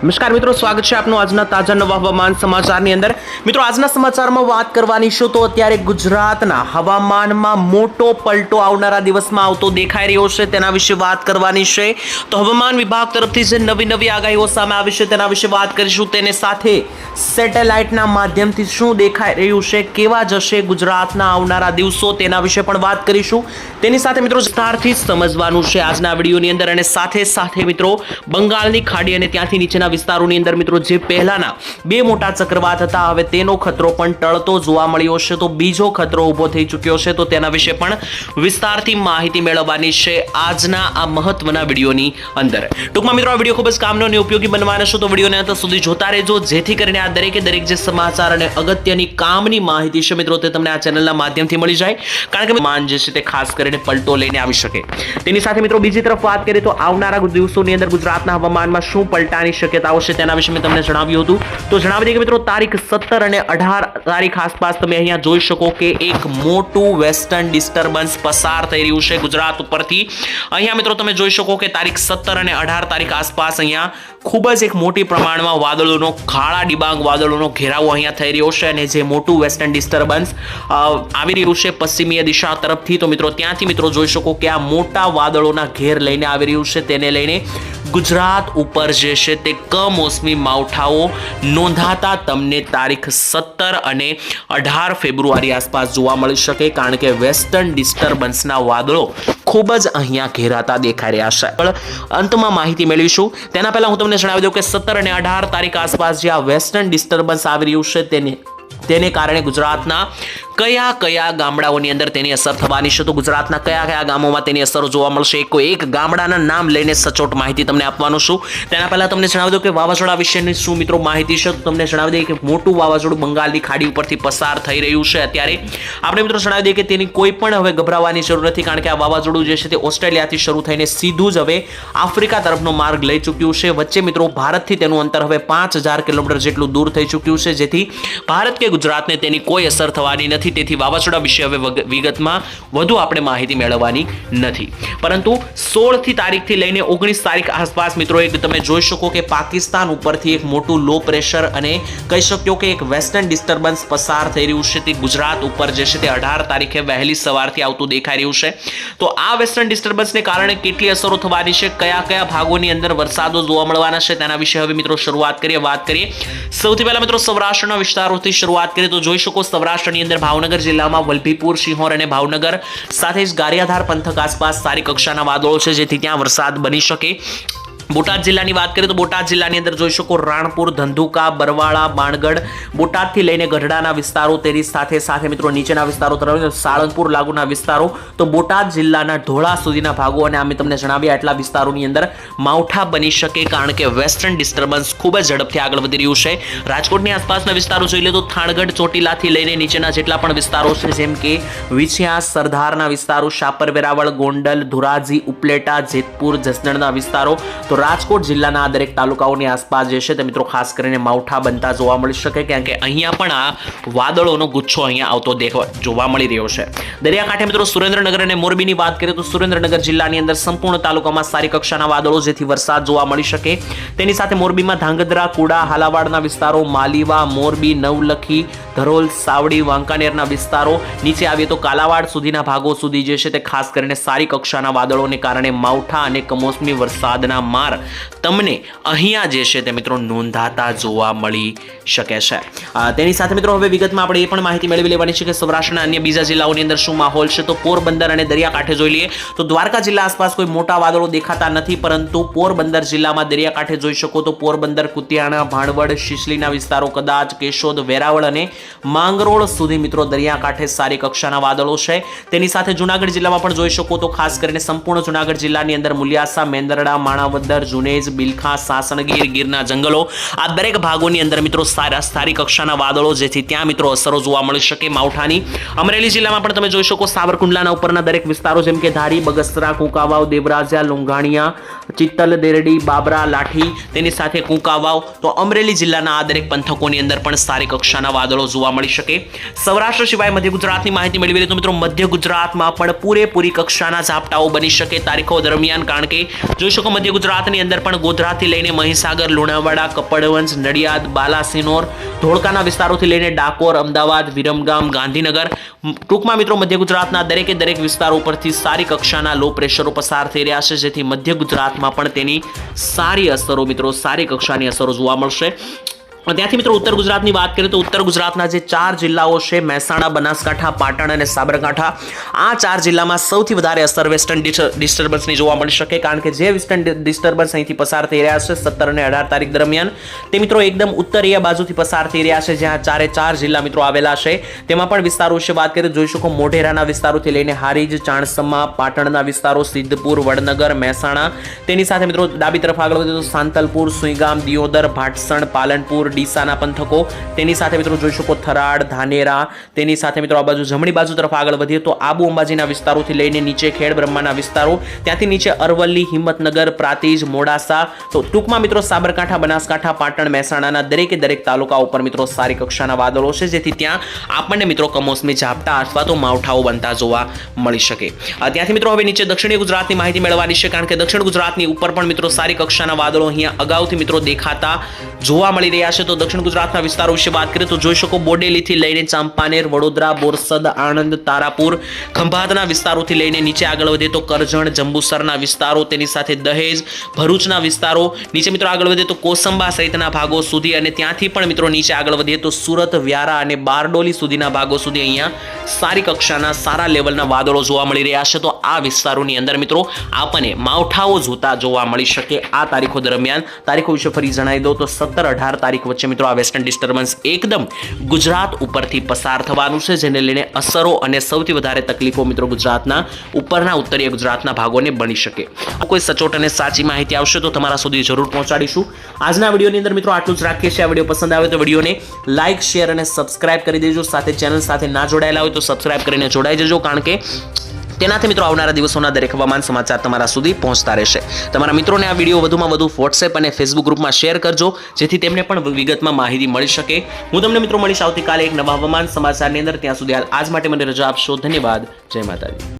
નમસ્કાર મિત્રો, સ્વાગત છે આપનું આજના તાજા નવા હવામાન સમાચારની અંદર. મિત્રો, આજના સમાચારમાં વાત કરવાની છું તો અત્યારે ગુજરાતના હવામાનમાં મોટો પલટો આવનારા દિવસમાં આવતો દેખાઈ રહ્યો છે, તેના વિશે વાત કરવાની છે. તો હવામાન વિભાગ તરફથી જે નવી નવી આગાહીઓ સામે આવી છે, તેના વિશે વાત કરીશું. તેને સાથે સેટેલાઇટના માધ્યમથી શું દેખાઈ રહ્યું છે, કેવા જશે ગુજરાતના આવનારા દિવસો, તેના વિશે પણ વાત કરીશું. તેની સાથે મિત્રો, વિસ્તારથી સમજવાનું છે આજના વિડીયોની અંદર અને સાથે સાથે મિત્રો, બંગાળની ખાડી અને ત્યાંથી નીચેના વિસ્તારોની અંદર મિત્રો જે પહેલાના બે મોટા ચક્રવાત હતા, હવે તેનો ખતરો પણ ટળતો જોવા મળ્યો છે. તો બીજો ખતરો ઊભો થઈ ચૂક્યો છે, તો તેના વિશે પણ વિસ્તારથી માહિતી મેળવવાની છે આજના આ મહત્વના વિડીયોની અંદર. ટૂંકમાં મિત્રો, આ વીડિયો ખૂબ જ કામનો અને ઉપયોગી બનવાનો છે, તો વિડીયોને અંત સુધી જોતા રહેજો. જેથી કરીને આ દરેકે દરેક જે સમાચાર અને અગત્યની કામની માહિતી છે મિત્રો, તે તમને આ ચેનલના માધ્યમથી મળી જાય. કારણ કે માન જે છે તે ખાસ કરીને પલટો લઈને આવી શકે. તેની સાથે મિત્રો, બીજી તરફ વાત કરીએ તો આવનારા દિવસોની અંદર ગુજરાતના હવામાનમાં શું પલટાની શક્યતાઓ છે તેના વિશે મેં તમને જણાવ્યું હતું. તો જણાવી દઈએ કે મિત્રો, તારીખ સત્તર અને અઢાર તારીખ આસપાસ તમે અહીંયા જોઈ શકો કે એક મોટું વેસ્ટર્ન ડિસ્ટર્બન્સ પસાર થઈ રહ્યું છે ગુજરાત ઉપરથી. અહીંયા મિત્રો તમે જોઈ શકો કે તારીખ સત્તર અને અઢાર તારીખ આસપાસ અહીંયા ખૂબ જ એક મોટી પ્રમાણમાં વાદળોનો કાળા ડિબાંગ વાદળોનો ઘેરાવો અહીંયા થઈ રહ્યો છે અને જે મોટું વેસ્ટર્ન ડિસ્ટર્બન્સ આવી રહ્યું છે પશ્ચિમીય દિશા તરફથી. તો મિત્રો, ત્યાંથી મિત્રો જોઈ શકો કે આ મોટા વાદળોના ઘેર લઈને આવી રહ્યું છે. તેને લઈને ગુજરાત ઉપર જે છે તે કમોસમી માવઠાઓ નોંધાતા તમને તારીખ સત્તર અને અઢાર ફેબ્રુઆરી આસપાસ જોવા મળી શકે, કારણ કે વેસ્ટર્ન ડિસ્ટર્બન્સના વાદળો ખૂબ જ અહીંયા ઘેરાતા દેખાઈ રહ્યા છે. પણ અંતમાં માહિતી મેળવીશું. તેના પહેલાં હું તમને જણાવી દઉં કે સત્તર અને અઢાર તારીખ આસપાસ જે આ વેસ્ટર્ન ડિસ્ટર્બન્સ આવી રહ્યું છે, તેને તેને કારણે ગુજરાતના કયા કયા ગામડાઓની અંદર તેની અસર થવાની છે? તો ગુજરાતના કયા કયા ગામોમાં તેની અસરો જોવા મળશે? એક એક ગામડાના નામ લઈને સચોટ માહિતી તમને આપવાનું છું. તેના પહેલા તમને જણાવી દઉં કે વાવાઝોડા વિશેની શું મિત્રો માહિતી છે? તો તમને જણાવી દઈએ કે મોટું વાવાઝોડું બંગાળની ખાડી ઉપરથી પસાર થઈ રહ્યું છે અત્યારે. આપણે મિત્રો જણાવી દઈએ કે તેની કોઈ પણ હવે ગભરાવાની જરૂર નથી, કારણ કે આ વાવાઝોડું જે છે તે ઓસ્ટ્રેલિયાથી શરૂ થઈને સીધું જ હવે આફ્રિકા તરફનો માર્ગ લઈ ચૂક્યું છે. વચ્ચે મિત્રો ભારતથી તેનું અંતર હવે પાંચ કિલોમીટર જેટલું દૂર થઈ ચૂક્યું છે, જેથી ભારત કે ગુજરાતને તેની કોઈ અસર થવાની નથી. તેથી વાવાઝોડા વિશે હવે વિગતમાં વધુ આપણે માહિતી મેળવવાની નથી. પરંતુ સોળથી તારીખથી લઈને ઓગણીસ તારીખ આસપાસ મિત્રો એક તમે જોઈ શકો કે પાકિસ્તાન ઉપરથી એક મોટું લો પ્રેશર અને કહી શક્યો કે એક વેસ્ટર્ન ડિસ્ટર્બન્સ પસાર થઈ રહ્યું છે. તે ગુજરાત ઉપર જે છે તે અઢાર તારીખે વહેલી સવારથી આવતું દેખાઈ રહ્યું છે. તો આ વેસ્ટર્ન ડિસ્ટર્બન્સને કારણે કેટલી અસરો થવાની છે? કયા કયા ભાગોની અંદર વરસાદો જોવા મળવાના છે? તેના વિશે હવે મિત્રો શરૂઆત કરીએ, વાત કરીએ. સૌથી પહેલા મિત્રો સૌરાષ્ટ્રના વિસ્તારોથી શરૂઆત કરીએ તો જોઈ શકો સૌરાષ્ટ્રની અંદર ભાવનગર જિલ્લામાં વલભીપુર સિંહોર અને ભાવનગર સાથે જ ગારિયાધાર પંથક આસપાસ સારી કક્ષાના વાદળો છે, જેથી ત્યાં વરસાદ બની શકે. બોટાદ જિલ્લાની વાત કરીએ તો બોટાદ જિલ્લાની અંદર જોઈ શકો રાણપુર, ધંધુકા, બરવાળા, બાણગઢ બોટાદથી લઈને ગઢડાના વિસ્તારો, તેની સાથે સાથે મિત્રો નીચેના વિસ્તારો તરફ સાળંગપુર લાગુના વિસ્તારો. તો બોટાદ જિલ્લાના ઢોળા સુધીના ભાગો અને અમે તમને જણાવ્યા એટલા વિસ્તારોની અંદર માવઠા બની શકે કારણ કે વેસ્ટર્ન ડિસ્ટર્બન્સ ખૂબ જ ઝડપથી આગળ વધી રહ્યું છે. રાજકોટની આસપાસના વિસ્તારો જોઈ લે તો થાણગઢ, ચોટીલાથી લઈને નીચેના જેટલા પણ વિસ્તારો છે, જેમ કે વિછિયા સરદારના વિસ્તારો શાપર વેરાવળ ગોંડલ, ધોરાજી, ઉપલેટા, જેતપુર, જસદણના વિસ્તારો. તો રાજકોટ જિલ્લાના દરેક તાલુકાઓની આસપાસ જે છે તે મિત્રો ખાસ કરીને માવઠા બનતા જોવા મળી શકે, કારણ કે અહીંયા પણ આ વાદળોનો ગુચ્છો અહીંયા આવતો દેખવા જોવા મળી રહ્યો છે. દરિયાકાંઠે મિત્રો સુરેન્દ્રનગર અને મોરબીની વાત કરીએ તો સુરેન્દ્રનગર જિલ્લાની અંદર સંપૂર્ણ તાલુકામાં સારી કક્ષાના વાદળો જેથી વરસાદ જોવા મળી શકે. તેની સાથે મોરબીમાં ધાંગધ્રા, કુડા, હાલાવાડના વિસ્તારો, માલીવા, મોરબી, નવલખી ધરોલ, સાવડી, વાંકાનેરના વિસ્તારો નીચે આવીએ તો કાલાવાડ સુધીના ભાગો સુધી જે છે તે ખાસ કરીને સારી કક્ષાના વાદળોને કારણે માવઠા અને કમોસમી વરસાદના માર તમને અહીંયા જે છે તે મિત્રો નોંધાતા જોવા મળી શકે છે. તેની સાથે મિત્રો હવે વિગતમાં આપણે એ પણ માહિતી મેળવી લેવાની છે કે સૌરાષ્ટ્રના અન્ય બીજા જિલ્લાઓની અંદર શું માહોલ છે તો પોરબંદર અને દરિયાકાંઠે જોઈ લઈએ તો દ્વારકા જિલ્લા આસપાસ કોઈ મોટા વાદળો દેખાતા નથી પરંતુ પોરબંદર જિલ્લામાં દરિયાકાંઠે જોઈ શકો તો પોરબંદર, કુતિયાણા, ભાણવડ, શિશલીના વિસ્તારો કદાચ કેશોદ, વેરાવળ અને માંગરોળ સુધી મિત્રો દરિયાકાંઠે સારી કક્ષાના વાદળો છે. તેની સાથે જુનાગઢ જિલ્લામાં પણ જોઈ શકો તો ખાસ કરીને સંપૂર્ણ જુનાગઢ જિલ્લાની અંદર મુલિયાસા, મેંદરડા, માણાવદર, જુનેજ, બિલખા, સાસણગીર, ગીરના જંગલો આ દરેક ભાગોની અંદર મિત્રો સારા, સારી કક્ષાના વાદળો જેથી ત્યાં મિત્રો અસરો જોવા મળી શકે માવઠાની. અમરેલી જિલ્લામાં પણ તમે જોઈ શકો સાવરકુંડલાના ઉપરના દરેક વિસ્તારો જેમ કે ધારી, બગસરા, કુંકાવાવ દેવરાજા લુંઘાણિયા, ચિત્તલ, દેરડી, બાબરા, લાઠી તેની સાથે કુંકાવાવ. તો અમરેલી જિલ્લાના આ દરેક પંથકોની અંદર પણ સારી કક્ષાના વાદળો જોવા મળી શકે. સૌરાષ્ટ્ર સિવાય મધ્ય ગુજરાતની માહિતી મેળવી તો મિત્રો મધ્ય ગુજરાતમાં પણ પૂરેપૂરી કક્ષાના ઝાપટાઓ બની શકે તારીખો દરમિયાન, કારણ કે જોઈ શકો મધ્ય ગુજરાતની અંદર પણ ગોધરાથી લઈને મહીસાગર, લુણાવાડા, કપડવંજ, નડિયાદ, બાલાસિનોર, ધોળકાના વિસ્તારોથી લઈને ડાકોર, અમદાવાદ, વિરમગામ, ગાંધીનગર. ટૂંકમાં મિત્રો મધ્ય ગુજરાતના દરેકે દરેક વિસ્તારો ઉપરથી સારી કક્ષાના લો પ્રેશરો પસાર થઈ રહ્યા છે, જેથી મધ્ય ગુજરાતમાં પણ તેની સારી અસરો મિત્રો સારી કક્ષાની અસરો જોવા મળશે. ત્યાંથી મિત્રો ઉત્તર ગુજરાતની વાત કરીએ તો ઉત્તર ગુજરાતના જે ચાર જિલ્લાઓ છે, મહેસાણા, બનાસકાંઠા, પાટણ અને સાબરકાંઠા, આ ચાર જિલ્લામાં સૌથી વધારે અસર વેસ્ટર્ન ડિસ્ટર્બન્સની જોવા મળી શકે કારણ કે જે વેસ્ટર્ન ડિસ્ટર્બન્સ અહીંથી પસાર થઈ રહ્યા છે સત્તર અને અઢાર તારીખ દરમિયાન, તે મિત્રો એકદમ ઉત્તરીય બાજુથી પસાર થઈ રહ્યા છે, જ્યાં ચારે ચાર જિલ્લા મિત્રો આવેલા છે. તેમાં પણ વિસ્તારો વિશે વાત કરીએ તો જોઈ શકો મોઢેરાના વિસ્તારોથી લઈને હારીજ, ચાણસમા, પાટણના વિસ્તારો, સિદ્ધપુર, વડનગર, મહેસાણા. તેની સાથે મિત્રો ડાબી તરફ આગળ વધીએ તો સાંતલપુર, સુઈગામ, દિયોદર, ભાટસણ, પાલનપુર ડીસાના પંથકો. તેની સાથે મિત્રો જોઈ શકો થરાડ, ધાનેરા. તેની સાથે મિત્રો આ બાજુ જમણી બાજુ તરફ આગળ વધીએ તો આબુ અંબાજીના વિસ્તારોથી લઈને નીચે ખેડ બ્રહ્માના વિસ્તારો, ત્યાંથી નીચે અરવલ્લી, હિંમતનગર, પ્રાતિજ, મોડાસા. તો ટૂંકમાં મિત્રો સાબરકાંઠા, બનાસકાંઠા, પાટણ, મહેસાણાના દરેકે દરેક તાલુકા ઉપર મિત્રો સારી કક્ષાના વાદળો છે, જેથી ત્યાં આપણને મિત્રો કમોસમી ઝાપટા અથવા તો માવઠાઓ બનતા જોવા મળી શકે. ત્યાંથી મિત્રો હવે નીચે દક્ષિણ ગુજરાતની માહિતી મેળવવાની છે, કારણ કે દક્ષિણ ગુજરાતની ઉપર પણ મિત્રો સારી કક્ષાના વાદળો અહીંયા અગાઉથી મિત્રો દેખાતા જોવા મળી રહ્યા છે. તો દક્ષિણ ગુજરાતના વિસ્તારો વિશે વાત કરીએ તો જોઈ શકો બોડેલીથી લઈને ચાંપાનેર, વડોદરા, બોરસદ, આણંદ, તારાપુર, ખંભાતના વિસ્તારોથી લઈને નીચે આગળ વધે તો કરજણ, જંબુસરના વિસ્તારો, તેની સાથે દહેજ, ભરૂચના વિસ્તારો, નીચે મિત્રો આગળ વધે તો કોસંબા સહિતના ભાગો સુધી અને ત્યાંથી પણ મિત્રો નીચે આગળ વધીએ તો સુરત, વ્યારા અને બારડોલી સુધીના ભાગો સુધી અહીંયા સારી કક્ષાના, સારા લેવલના વાદળો જોવા મળી રહ્યા છે. તો આ વિસ્તારોની અંદર મિત્રો, આપણને માવઠાઓ જોતા જોવા મળી શકે આ તારીખો દરમિયાન. તારીખો વિશે ફરી જણાવી દઉં તો સત્તર અઢાર તારીખ વચ્ચે મિત્રો આ વેસ્ટર્ન ડિસ્ટર્બન્સ એકદમ ગુજરાત ઉપરથી પસાર થવાનું છે, જેને લઈને અસરો અને સૌથી વધારે તકલીફો મિત્રો ગુજરાતના ઉપરના, ઉત્તરીય ગુજરાતના ભાગોને બની શકે. કોઈ સચોટ અને સાચી માહિતી આવશે તો તમારા સુધી જરૂર પહોંચાડીશું. આજના વિડીયોની અંદર મિત્રો આટલું જ રાખીએ છીએ. આ વીડિયો પસંદ આવે તો વિડીયોને લાઇક શેર અને સબસ્ક્રાઇબ કરી દેજો. સાથે ચેનલ સાથે ના જોડાયેલા હોય તો સબસ્ક્રાઇબ કરીને જોડાઈ જજો, કારણ કે તેનાથી મિત્રો આવનારા દિવસોના દરેક હવામાન સમાચાર તમારા સુધી પહોંચતા રહેશે. તમારા મિત્રોને આ વીડિયો વધુમાં વધુ વોટ્સએપ અને ફેસબુક ગ્રુપમાં શેર કરજો, જેથી તેમને પણ વિગતમાં માહિતી મળી શકે. હું તમને મિત્રો મળીશ આવતીકાલે એક નવા હવામાન સમાચારની અંદર. ત્યાં સુધી આજ માટે મને રજા આપશો. ધન્યવાદ. જય માતાજી.